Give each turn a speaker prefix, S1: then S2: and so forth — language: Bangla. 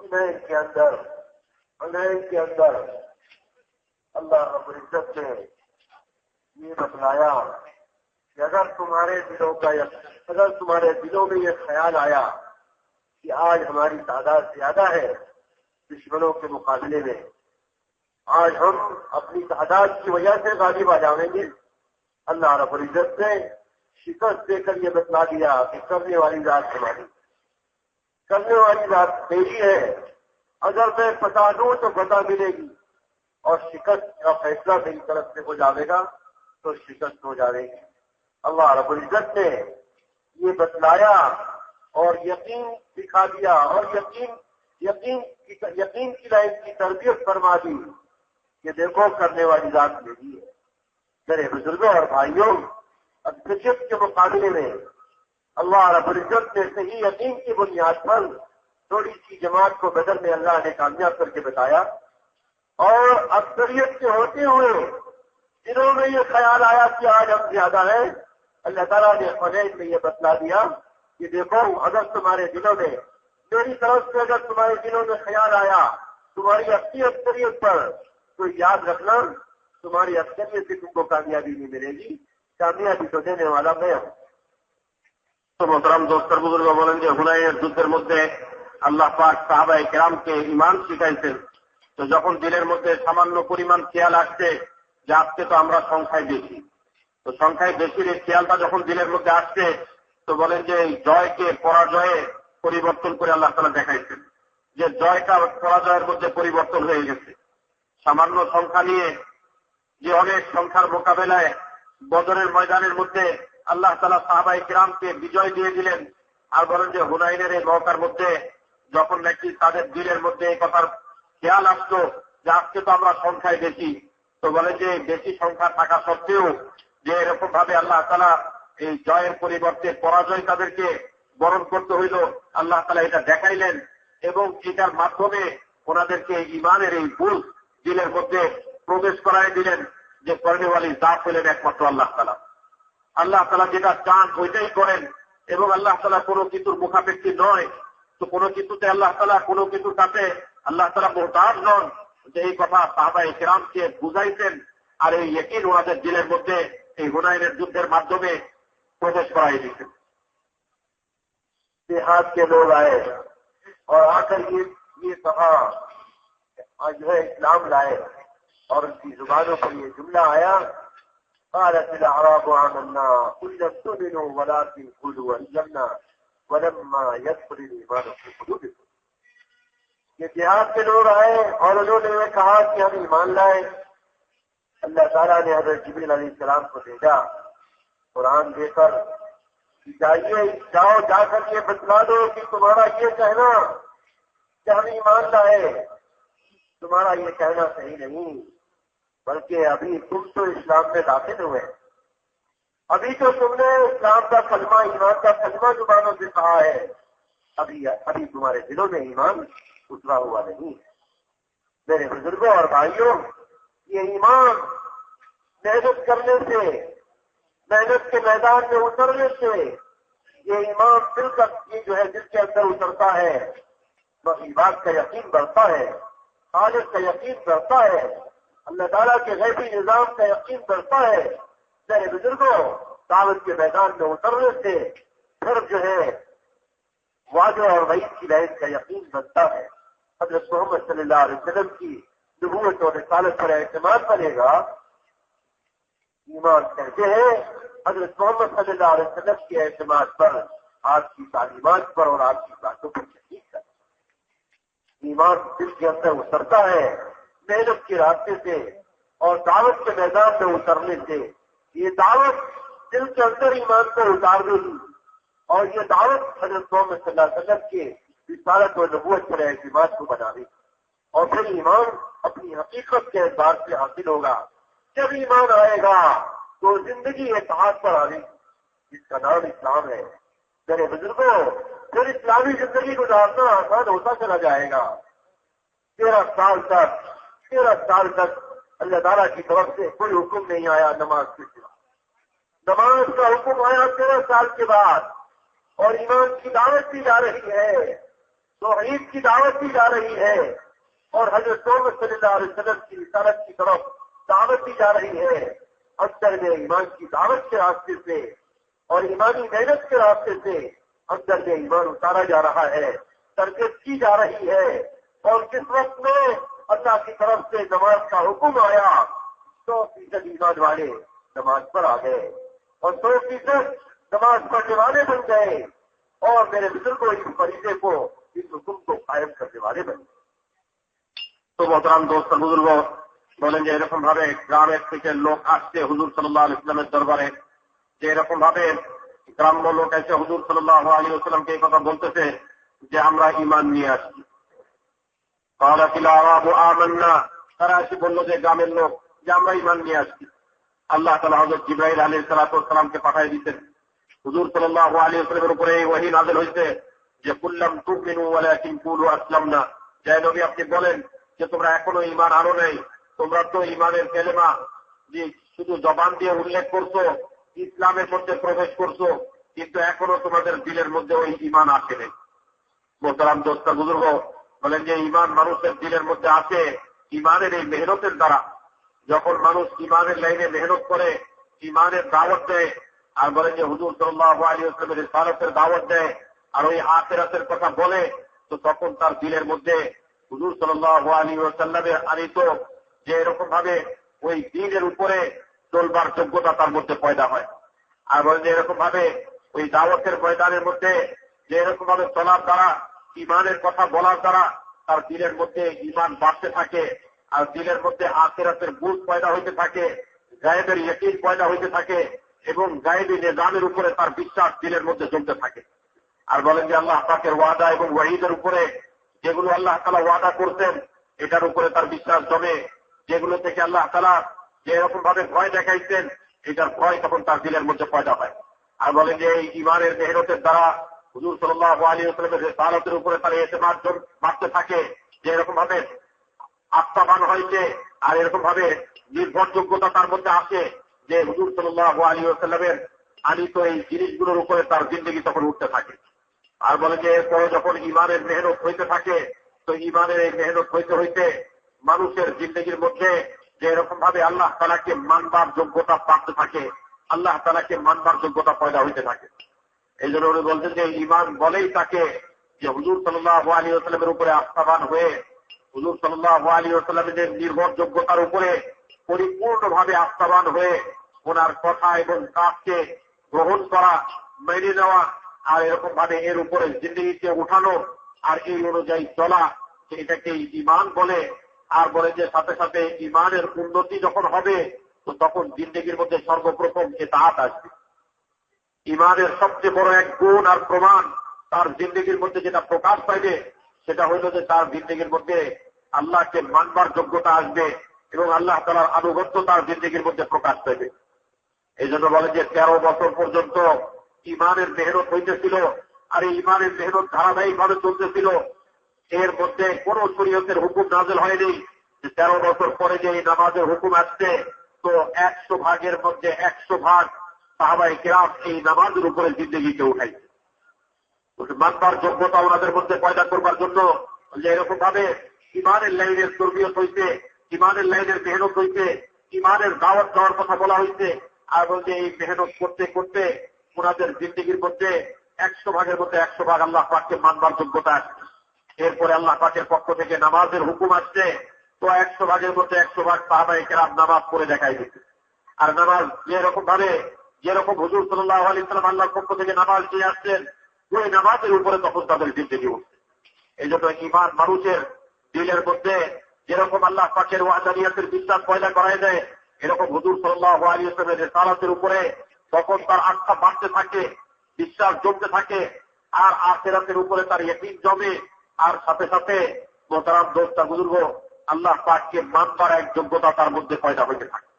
S1: انہیں کے اندر، انہیں کے اندر اللہ رب نے یہ بتلایا کہ اگر تمہارے دلوں کا اگر تمہارے دلوں میں یہ خیال آیا کہ آج ہماری تعداد زیادہ ہے دشمنوں کے مقابلے میں، آج ہم اپنی تعداد کی وجہ سے غالب آ جائیں گے، اللہ رب العزت نے شکست دے کر یہ بتلا دیا کہ کرنے والی ذات ہماری۔ کرنے والی بات تیری ہے۔ اگر میں پتا دوں تو پتا ملے گی۔ اور شکست کا فیصلہ میری طرف سے ہو جائے گا تو شکست ہو جائے گی۔ اللہ رب العزت نے یہ بتلایا اور یقین دکھا دیا اور یقین یقین کی یقین کی لائف کی تربیت فرما دی کہ دیکھو کرنے والی ذات میری ہے۔ میرے بزرگوں اور بھائیوں، اب کے مقابلے میں اللہ رب العزت نے صحیح یقین کی بنیاد پر تھوڑی سی جماعت کو بدر میں اللہ نے کامیاب کر کے بتایا۔ اور اکثریت کے ہوتے ہوئے جنہوں میں یہ خیال آیا کہ آج ہم زیادہ ہیں۔ اللہ تعالیٰ نے خنیج میں یہ بتلا دیا کہ دیکھو، اگر تمہارے دلوں میں، میری طرف سے اگر تمہارے دلوں میں خیال آیا، تمہاری اپنی اکثریت پر تو یاد رکھنا، تمہاری اکثریت سے تم کو کامیابی نہیں
S2: ملے گی۔ کامیابی تو دینے والا میں ہوں۔ মোহতরাম দোস্তর বুজুর্গ বলেন যে হুনাইনের যুদ্ধের মধ্যে আল্লাহ পাক সাহাবাই কেরামকে ইমান শিখাইছেন। তো যখন দিনের মধ্যে সামান্য পরিমাণ খেয়াল আসছে যে আজকে তো আমরা সংখ্যায় বেশি। তো সংখ্যায় বেশির এই খেয়ালটা যখন দিনের মধ্যে আসছে, তো বলেন যে জয়কে পরাজয়ে পরিবর্তন করে আল্লাহ তালা দেখাইছেন। যে জয়টা পরাজয়ের মধ্যে পরিবর্তন হয়ে গেছে। সামান্য সংখ্যা নিয়ে যে অনেক সংখ্যার মোকাবেলায় বদরের ময়দানের মধ্যে আল্লাহ তালা সাহাবাই কিরামকে বিজয় দিয়ে দিলেন। আর বলেন যে হুনাইনের এই নৌকার মধ্যে যখন নাকি তাদের দিলের মধ্যে এই কথার খেয়াল আসতো যে আজকে তো আমরা সংখ্যায় বেশি, তো বলে যে বেশি সংখ্যা থাকা সত্ত্বেও যে এরকম ভাবে আল্লাহ তালা এই জয়ের পরিবর্তে পরাজয় তাদেরকে বরণ করতে হইল, আল্লাহ তালা এটা দেখাইলেন এবং এটার মাধ্যমে ওনাদেরকে ইমানের এই ভুল দিলের মধ্যে প্রবেশ করাই দিলেন যে কর্ণেওয়ালি দাস হলেন একমাত্র আল্লাহ তালা আল্লাহ তালা যেটা চান ওইটাই করেন এবং আল্লাহ তালা কোনো কিছুর মুখাপেক্ষী নয় তো কোনো কিছুতে আল্লাহ তালা কোনো কিছুর কাছে আল্লাহ তালা মোহতাজ নন যে এই কথা সাহাবা ইকরামকে বুঝাইছেন আর এই একই ওনাদের দিলের মধ্যে এই হুনাইনের যুদ্ধের মাধ্যমে প্রবেশ করাই দিচ্ছেন
S1: देहात के लोग आए और आकर ये ये कहा आज जो है इस्लाम लाए और उनकी जुबानों पर ये जुमला आया قالت الأعراب عملنا قل قلنا استؤمنوا ولكن قلوا أسلمنا ولما يدخل الإيمان في قلوبكم. یہ دیہات کے لوگ آئے اور انہوں نے کہا کہ ہم ایمان لائے۔ اللہ تعالیٰ نے حضرت جبیل علیہ السلام کو بھیجا۔ قرآن دے کر جائیے، جاؤ، جا کر یہ بتلا دو کہ تمہارا یہ کہنا کہ ہم ایمان لائے۔ تمہارا یہ کہنا صحیح نہیں۔ بلکہ ابھی تم تو اسلام میں داخل ہوئے۔ ابھی تو تم نے اسلام کا کلمہ، ایمان کا کلمہ زبانوں سے کہا ہے۔ ابھی ابھی تمہارے دلوں میں ایمان اترا ہوا نہیں میرے بزرگوں اور بھائیوں، یہ ایمان محنت کرنے سے، محنت کے میدان میں اترنے سے، یہ ایمان دل کا یہ جو ہے، دل کے اندر اترتا ہے۔ بس ایمان کا یقین بڑھتا ہے خالد کا یقین بڑھتا ہے۔ اللہ تعالیٰ کے غیبی نظام کا یقین کرتا ہے۔ میرے بزرگوں، دعوت کے میدان میں اترنے سے پھر جو ہے واضح اور وعید کی لائن کا یقین بنتا ہے۔ حضرت محمد صلی اللہ علیہ وسلم کی نبوت اور رسالت پر اعتماد بنے گا۔ ایمان کہتے ہیں، حضرت محمد صلی اللہ علیہ وسلم کے اعتماد پر، آپ کی تعلیمات پر اور آپ کی باتوں پر یقین کرتا ایمان دل کے اندر اترتا ہے۔ سیرت کے راستے سے اور دعوت کے میدان میں اترنے سے۔ یہ دعوت دل کے اندر ایمان کو اتار دے گی اور یہ دعوت حضرت محمد صلی اللہ علیہ وسلم کے رسالت و نبوت پر اعتماد کو بنا دے اور پھر ایمان اپنی حقیقت کے اعتبار سے حاصل ہوگا۔ جب ایمان آئے گا تو زندگی اعتماد پر آ گئی جس کا نام اسلام ہے۔ میرے بزرگوں، پھر اسلامی زندگی گزارنا آسان ہوتا چلا جائے گا۔ تیرہ سال تک تیرہ سال تک اللہ تعالیٰ کی طرف سے کوئی حکم نہیں آیا نماز کے سوا۔ نماز کا حکم آیا تیرہ سال کے بعد اور ایمان کی دعوت دی جا رہی ہے تو عید کی دعوت دی جا رہی ہے اور حضرت صلی اللہ علیہ وسلم کی رسالت کی طرف دعوت دی جا رہی ہے۔ اندر میں ایمان کی دعوت کے راستے سے اور ایمانی محنت کے راستے سے اندر میں ایمان اتارا جا رہا ہے، تربیت کی جا رہی ہے اور کس وقت میں اللہ کی طرف سے نماز کا حکم آیا، سو فیصد ایمان والے نماز پر آ گئے اور سو فیصد نماز پڑھنے والے بن
S2: گئے اور میرے بزرگ اس فریضے کو، اس حکم کو قائم کرنے والے بن گئے۔ تو محترم دوست بزرگوں بولیں جی گے رقم بھابے، گرام کے لوگ آٹھتے حضور صلی اللہ علیہ وسلم دربار ہے یہ رقم بھابے، گرام لوگ ایسے حضور صلی اللہ علیہ وسلم کے ایک جی بولتے تھے جی کہ ہمارا ایمان نہیں آتی গ্রামের লোক, যে আমরা ইমান নিয়ে আসছি। আল্লাহ হজরত আলী সালাতামকে দিতেন হুজুর সাল্লাহ আলী উপরে হয়েছে যে, কুল্লাম আসলাম না জয় নবী আপনি বলেন যে, তোমরা এখনও ইমান আনো নেই। তোমরা তো ইমানের কেলেমা যে শুধু জবান দিয়ে উল্লেখ করছ, ইসলামের মধ্যে প্রবেশ করছ, কিন্তু এখনও তোমাদের দিলের মধ্যে ওই ইমান আসে নেই। দোস্তা, বুজুর্গ বলেন যে ইমান মানুষের দিলের মধ্যে আসে ইমানের এই মেহনতের দ্বারা। যখন মানুষ ইমানের লাইনে মেহনত করে ইমানের দাওয়াত দেয়, আর বলেন যে হুজুর সাল্লাহ আলী সারতের দাওয়াত দেয়, আর ওই আখেরাতের কথা বলে, তো তখন তার দিলের মধ্যে হুজুর সাল্লাহ আলী আনিত যে এরকম ভাবে ওই দিনের উপরে চলবার যোগ্যতা তার মধ্যে পয়দা হয়। আর বলেন যে এরকম ভাবে ওই দাওয়াতের ময়দানের মধ্যে যে এরকম ভাবে চলার দ্বারা ইমানের কথা বলার দ্বারা তার দিলের মধ্যে ইমান বাড়তে থাকে, আর দিলের মধ্যে আখেরাতের বুঝ পয়দা হইতে থাকে, গায়েবের ইয়কিন পয়দা হইতে থাকে, এবং গায়েবী নিজামের উপরে তার বিশ্বাস দিলের মধ্যে জমতে থাকে। আর বলেন যে আল্লাহ পাকের ওয়াদা এবং ওয়াহিদের উপরে যেগুলো আল্লাহ তালা ওয়াদা করতেন, এটার উপরে তার বিশ্বাস জমে। যেগুলো থেকে আল্লাহ তালা যে এরকম ভাবে ভয় দেখাইছেন এটার ভয় তখন তার দিলের মধ্যে পয়দা হয়। আর বলেন যে এই ইমানের মেহনতের দ্বারা হুজুর সাল্লাহ আলী আসলামের সালতের উপরে তার এতেমার বাড়তে থাকে, যে এরকম ভাবে আত্মাবান হয়েছে আর এরকম ভাবে নির্ভরযোগ্যতা তার মধ্যে আসে যে হুজুর সাল্লাহ আলী আসাল্লামের আনিত এই জিনিসগুলোর উপরে তার জিন্দগি তখন উঠতে থাকে। আর বলে যে এরপরে যখন ইমানের মেহনত হইতে থাকে, তো ইমানের এই মেহনত হইতে হইতে মানুষের জিন্দগির মধ্যে যে এরকম ভাবে আল্লাহ তালাকে মানবার যোগ্যতা প্রাপ্ত থাকে, আল্লাহ তালাকে মানবার যোগ্যতা পয়দা হইতে থাকে। এই জন্য উনি বলছেন যে ইমান বলেই তাকে যে হুজুর সাল্লাহ আলী আসলামের উপরে আস্থাবান হয়ে, হুজুর সাল্লাহ আলী আসলামের নির্ভরযোগ্যতার উপরে পরিপূর্ণভাবে আস্থাবান হয়ে ওনার কথা এবং কাজকে গ্রহণ করা, মেনে নেওয়া আর এরকম ভাবে এর উপরে জিন্দগিকে উঠানো আর এই অনুযায়ী চলা এটাকে ইমান বলে, আর বলে যে সাথে সাথে ইমানের উন্নতি যখন হবে, তো তখন জিন্দগির মধ্যে সর্বপ্রথম এতাহাত আসবে। ইমানের সবচেয়ে বড় এক গুণ আর প্রমাণ তার জিন্দগির মধ্যে যেটা প্রকাশ পাইবে, সেটা হইল যে তার জিন্দগির মধ্যে আল্লাহকে মানবার যোগ্যতা আসবে এবং আল্লাহ তালার আনুগত্য তার জিন্দগির মধ্যে প্রকাশ পাইবে। এই জন্য বলে যে তেরো বছর পর্যন্ত ইমানের মেহনত হইতেছিল আর এই ইমানের মেহনত ধারাবাহিকভাবে চলতেছিল। এর মধ্যে কোন শরীয়তের হুকুম নাজেল হয়নি যে তেরো বছর পরে যে এই নামাজের হুকুম আসছে তো একশো ভাগের মধ্যে একশো ভাগ সাহাবাই কেরাম এই নামাজের উপরে জিন্দগিকে উঠাইছে মানবার যোগ্যতা ওনাদের মধ্যে পয়দা করবার জন্য যে এরকম ভাবে ইমানের লাইনের তরবিয়ত হইতে ইমানের লাইনের মেহনত হইতে ইমানের দাওয়াত দেওয়ার কথা বলা হয়েছে আর বলছে এই মেহনত করতে করতে ওনাদের জিন্দগির মধ্যে একশো ভাগের মধ্যে একশো ভাগ আল্লাহ পাককে মানবার যোগ্যতা আসছে এরপরে আল্লাহ পাকের পক্ষ থেকে নামাজের হুকুম আসছে, তো একশো ভাগের মধ্যে একশো ভাগ সাহাবাই কেরাম নামাজ করে দেখাই দিচ্ছে আর নামাজ যেরকম ভাবে যেরকম হুজুর সাল্লাহ আলী সাল্লাম আল্লাহর পক্ষ থেকে নামাজ নিয়ে আসছেন, ওই নামাজের উপরে তখন তাদের জিন্দগি উঠছে। এই জন্য ইমান মানুষের দিলের মধ্যে যেরকম আল্লাহ পাকের ওয়াজানিয়াতের বিশ্বাস পয়দা করাই দেয়, এরকম হুজুর সাল্লাহ আলী আসলামের সালাতের উপরে তখন তার আস্থা বাড়তে থাকে, বিশ্বাস জমতে থাকে, আর আখেরাতের উপরে তার এটিন জমে, আর সাথে সাথে মোতারাম দোস্তা বুজুর্গ আল্লাহ পাককে মানবার এক যোগ্যতা তার মধ্যে পয়দা হইতে থাকে।